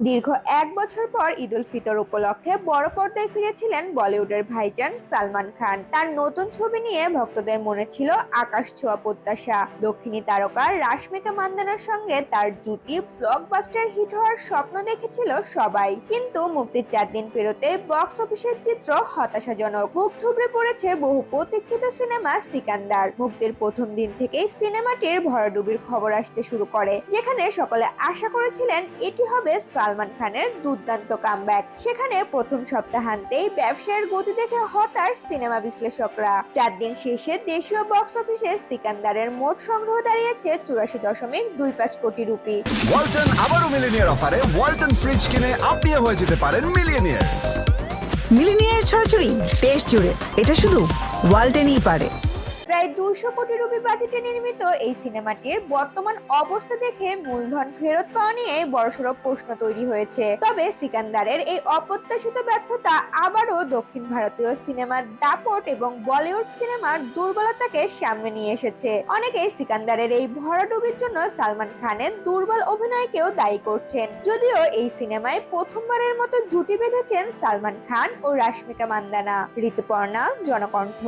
দীর্ঘ এক বছর পর ঈদ উল ফিতর উপলক্ষে বড় পর্দায় ফিরেছিলেন বলিউডের ভাইজান সালমান খান। তার নতুন ছবি নিয়ে ভক্তদের মনে ছিল আকাশ ছোঁয়া প্রত্যাশা। দক্ষিণী তারকা রাশমিকা মান্দানার সঙ্গে তার জুটি ব্লকবাস্টার হিট হওয়ার স্বপ্ন দেখেছিল সবাই। কিন্তু মুক্তির চার দিন পেরোতে বক্স অফিসের চিত্র হতাশাজনক। মুখ থুবড়ে পড়েছে বহু প্রতীক্ষিত সিনেমা সিকান্দার। মুক্তির প্রথম দিন থেকেই সিনেমাটির ভরাডুবির খবর আসতে শুরু করে, যেখানে সকলে আশা করেছিলেন এটি হবে সালমান খানের দুর্দান্ত কামব্যাক সেখানে প্রথম সপ্তাহান্তেই ব্যবসায়ের গতি দেখে হতাশ সিনেমা বিশ্লেষকরা। চার দিন শেষে দেশীয় বক্স অফিসে সিকান্দারের মোট সংগ্রহ দাঁড়িয়েছে চুরাশি দশমিক দুই পাঁচ কোটি রুপি। ওয়ালটন আবারও মিলিনিয়ার অফারে ওয়ালটন ফ্রিজ কিনে আপনিও হয়ে যেতে পারেন মিলিয়নিয়ার। মিলিনিয়ার ছড়াছড়ি দেশ জুড়ে। এটা শুধু ওয়ালটেনই পারে। প্রায় দুশো কোটি রুপি বাজেটে নির্মিত এই সিনেমাটির বর্তমান অবস্থা দেখে মূলধন ফেরত পাওয়া নিয়ে বড়সড় প্রশ্ন তৈরি হয়েছে। তবে সিকান্দারের এই অপ্রত্যাশিত ব্যর্থতা আবারও দক্ষিণ ভারতীয় সিনেমার দাপট এবং বলিউড সিনেমার দুর্বলতাকে সামনে নিয়ে এসেছে। অনেকেই সিকান্দারের এই ভরাডুবির জন্য সালমান খানের দুর্বল অভিনয়কেও দায়ী করছেন। যদিও এই সিনেমায় প্রথমবারের মতো জুটি বেঁধেছেন সালমান খান ও রাশমিকা মান্দানা। ঋতুপর্ণা, জনকণ্ঠ।